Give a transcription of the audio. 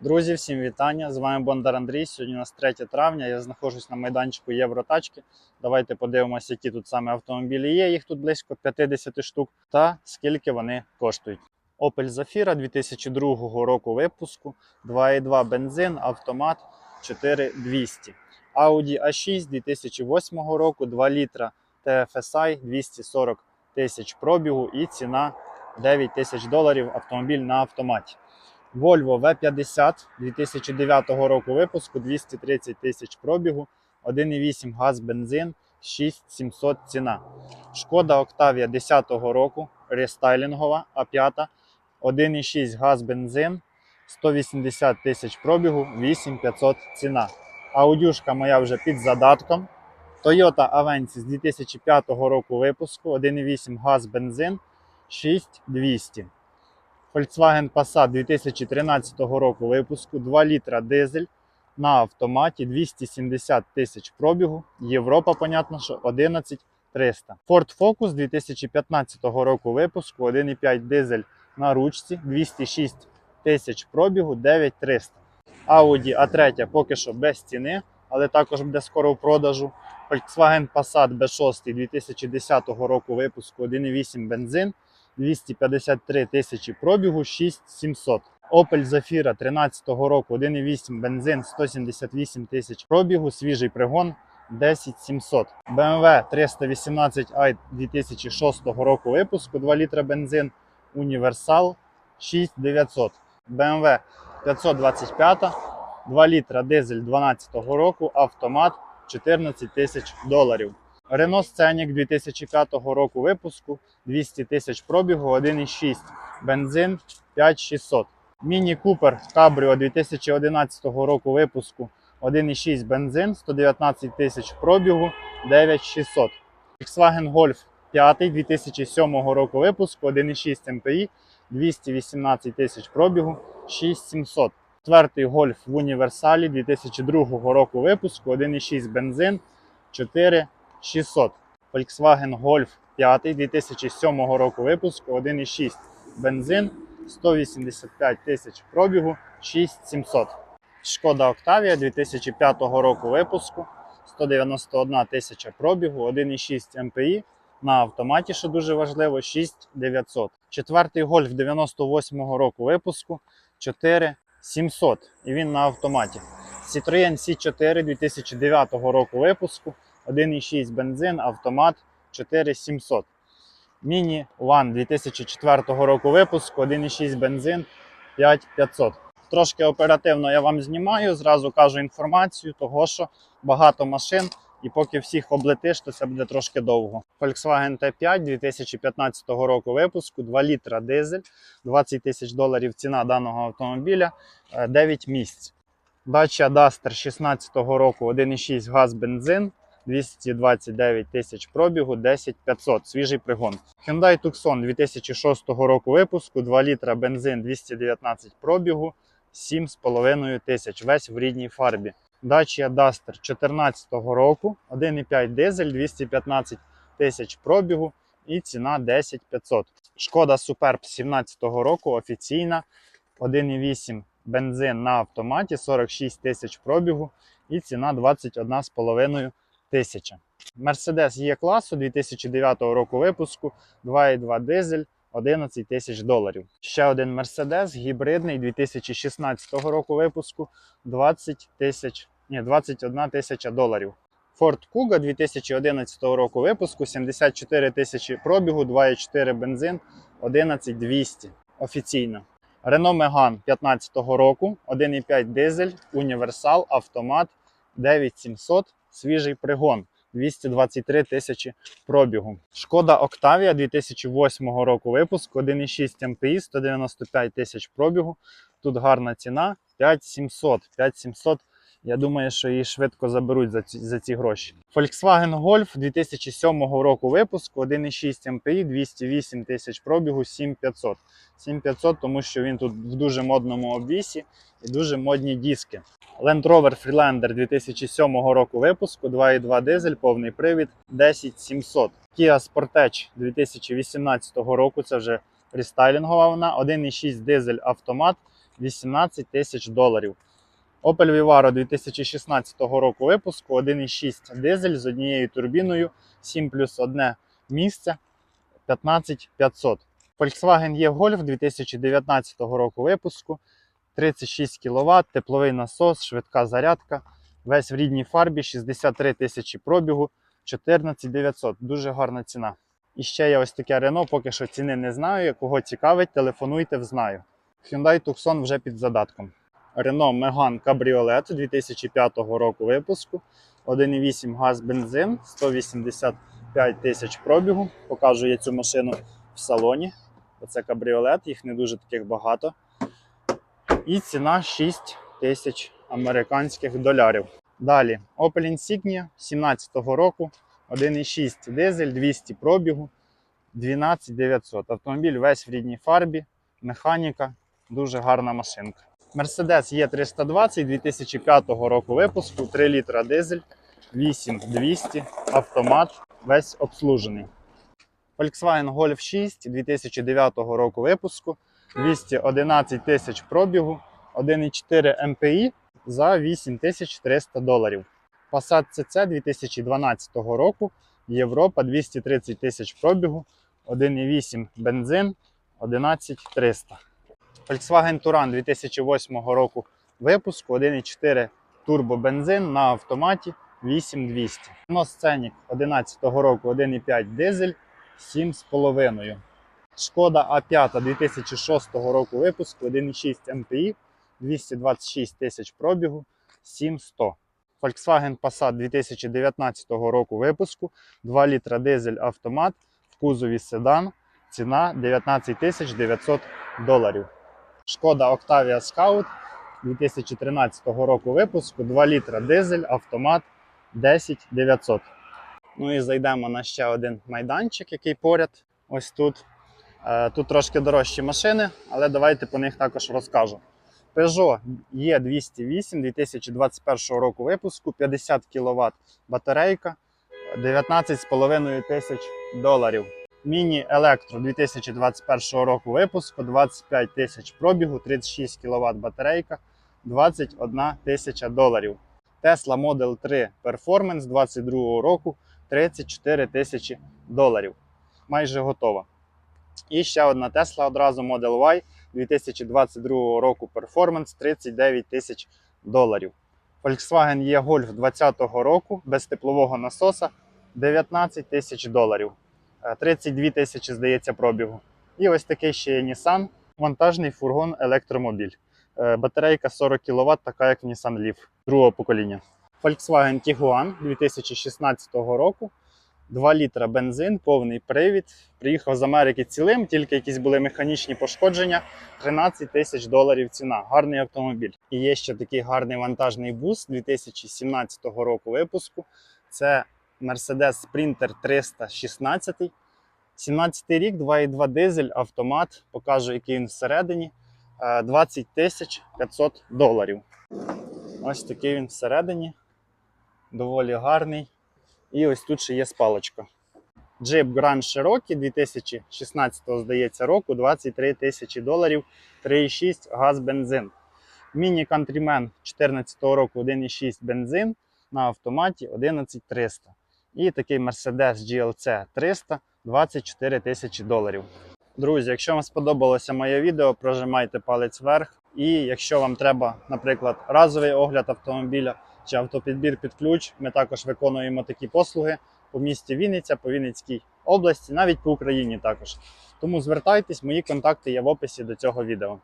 Друзі, всім вітання! З вами Бондар Андрій. Сьогодні у нас 3 травня. Я знаходжусь на майданчику Євротачки. Давайте подивимося, які тут саме автомобілі є. Їх тут близько 50 штук, та скільки вони коштують. Opel Zafira 2002 року випуску, 2,2 бензин, автомат 4200. Audi A6 2008 року, 2 літра TFSI 240 тисяч пробігу і ціна 9 тисяч доларів автомобіль на автоматі. Volvo V50 2009 року випуску 230 тисяч пробігу, 1,8 газ бензин, 6700 ціна. Шкода Octavia 10 року, рестайлінгова А5, 1,6 газ бензин, 180 тисяч пробігу, 8500 ціна. Аудюшка моя вже під задатком. Toyota Avensis 2005 року випуску, 1,8 газ бензин, 6200. Volkswagen Passat 2013 року випуску, 2 літра дизель на автоматі, 270 тисяч пробігу. Європа, понятно, що 11300. Ford Focus 2015 року випуску, 1,5 дизель на ручці, 206 тисяч пробігу, 9300. Audi A3 поки що без ціни, але також буде скоро в продажу. Volkswagen Passat B6 2010 року випуску, 1,8 бензин. 253 тисячі пробігу, 6700. Opel Zafira 13 року, 1,8 бензин, 178 тисяч пробігу, свіжий пригон 10700. BMW 318i 2006 року випуску, 2 літра бензин, універсал 6900. BMW 525, 2 літра дизель 12 року, автомат 14 тисяч доларів. Renault Scenic 2005 року випуску, 200 тисяч пробігу, 1,6 бензин 5600. Міні Купер Cabrio 2011 року випуску, 1,6 бензин, 119 тисяч пробігу, 9600. Volkswagen Golf 5 2007 року випуску, 1,6 MPI, 218 тисяч пробігу, 6700. Четвертий Golf в універсалі 2002 року випуску, 1,6 бензин, 4 600. Volkswagen Golf 5 2007 року випуску, 1,6 бензин, 185 тисяч пробігу, 6700. Шкода Octavia 2005 року випуску, 191 тисяча пробігу, 1,6 МПІ. На автоматі, що дуже важливо, 6900. Четвертий Golf 98 року випуску, 4700. І він на автоматі. Citroen C4 2009 року випуску, 1,6 бензин, автомат 4700. Міні One 2004 року випуску, 1,6 бензин 5500. Трошки оперативно я вам знімаю, зразу кажу інформацію, того що багато машин, і поки всіх облетиш, то це буде трошки довго. Volkswagen T5 2015 року випуску, 2 літра дизель, 20 тисяч доларів ціна даного автомобіля, е, 9 місць. Dacia Duster 16 року, 1,6 газ бензин, 229 тисяч пробігу, 10500, свіжий пригон. Hyundai Tucson 2006 року випуску, 2 літра бензин, 219 пробігу, 7,5 тисяч, весь в рідній фарбі. Dacia Duster 2014 року, 1,5 дизель, 215 тисяч пробігу і ціна 10 500. Шкода Superb 17 року, офіційна, 1,8 бензин на автоматі, 46 тисяч пробігу і ціна 21,5 тисяча. Mercedes є класу 2009 року випуску, 2,2 дизель, 11 тисяч доларів. Ще один Mercedes гібридний 2016 року випуску, 20 тисяч, ні, 21 тисяча доларів. Ford Kuga 2011 року випуску, 74 тисячі пробігу, 2,4 бензин, 11200 офіційно. Renault Megane 2015 року, 1,5 дизель, універсал, автомат, 9700, свіжий пригон, 223 тисячі пробігу. Шкода Октавія 2008 року випуску, 1,6 МТІ, 195 тисяч пробігу. Тут гарна ціна 5700. 5700. Я думаю, що її швидко заберуть за ці, за ці гроші. Volkswagen Golf 2007 року випуску, 1,6 МПІ, 208 тисяч пробігу, 7500. 7500, тому що він тут в дуже модному обвісі і дуже модні диски. Land Rover Freelander 2007 року випуску, 2,2 дизель, повний привід, 10700. Kia Sportage 2018 року, це вже рестайлінгова вона, 1,6 дизель автомат, 18 тисяч доларів. Opel Vivaro 2016 року випуску 1,6 дизель з однією турбіною 7 плюс 1 місце 15500. Volkswagen E-Golf 2019 року випуску 36 кВт, тепловий насос, швидка зарядка. Весь в рідній фарбі 63 тисячі пробігу, 14 900. Дуже гарна ціна. І ще є ось таке Renault, поки що ціни не знаю. Кого цікавить, телефонуйте, взнаю. Hyundai Tucson вже під задатком. Renault Megane Cabriolet 2005 року випуску. 1,8 газ бензин, 185 тисяч пробігу. Покажу я цю машину в салоні. Оце кабріолет, їх не дуже таких багато. І ціна 6 тисяч американських долярів. Далі Opel Insignia 17 року, 1,6 дизель, 200 пробігу, 12 900. Автомобіль весь в рідній фарбі, механіка, дуже гарна машинка. Mercedes E320 2005 року випуску, 3 літра дизель, 8200, автомат, весь обслужений. Volkswagen Golf 6 2009 року випуску, 211 тисяч пробігу, 1,4 MPI за 8300 доларів. Passat CC 2012 року, Європа 230 тисяч пробігу, 1,8 бензин, 11300. Volkswagen Touran 2008 року випуску, 1,4 турбобензин на автоматі 8200. Renault Scenic 2011 року 1,5 дизель 7,5. Шкода А5 2006 року випуску 1,6 МПІ 226 тисяч пробігу 7100. Volkswagen Passat 2019 року випуску 2 літра дизель автомат в кузові седан. Ціна 19 900 доларів. Шкода Octavia Scout 2013 року випуску 2 літра дизель автомат 10 900. Ну і зайдемо на ще один майданчик, який поряд. Ось тут. Е, Тут трошки дорожчі машини, але давайте по них також розкажу. Peugeot E208 2021 року випуску, 50 кВт батарейка, 19,5 тисяч доларів. Міні Електро 2021 року випуску, 25 тисяч пробігу, 36 кВт батарейка, 21 тисяча доларів. Tesla Model 3 Performance 2022 року 34 тисячі доларів. Майже готова. І ще одна Tesla одразу Model Y 2022 року Performance 39 тисяч доларів. Volkswagen E-Golf 2020 року без теплового насоса 19 тисяч доларів. Е, 32 тисячі, здається, пробігу. І ось такий ще є Nissan, вантажний фургон електромобіль. Е, Батарейка 40 кВт, така як Nissan Leaf другого покоління. Volkswagen Tiguan 2016 року. 2 літра бензин, повний привід. Приїхав з Америки цілим, тільки якісь були механічні пошкодження. 13 тисяч доларів ціна. Гарний автомобіль. І є ще такий гарний вантажний бус 2017 року випуску. Це Mercedes Sprinter 316. 17 рік, 2,2 дизель, автомат. Покажу, який він всередині. Е, 20 тисяч 500 доларів. Ось такий він всередині. Доволі гарний. І ось тут ще є спалочка. Jeep Grand Cherokee 2016, здається, року 23 тисячі доларів, 3,6 газ бензин. Міні Countryman 2014 року 1,6 бензин на автоматі 11300. І такий Mercedes GLC 300 24 тисячі доларів. Друзі, якщо вам сподобалося моє відео, прожимайте палець вверх. І якщо вам треба, наприклад, разовий огляд автомобіля чи автопідбір під ключ, ми також виконуємо такі послуги по місті Вінниця, по Вінницькій області, навіть по Україні також. Тому звертайтесь, мої контакти є в описі до цього відео.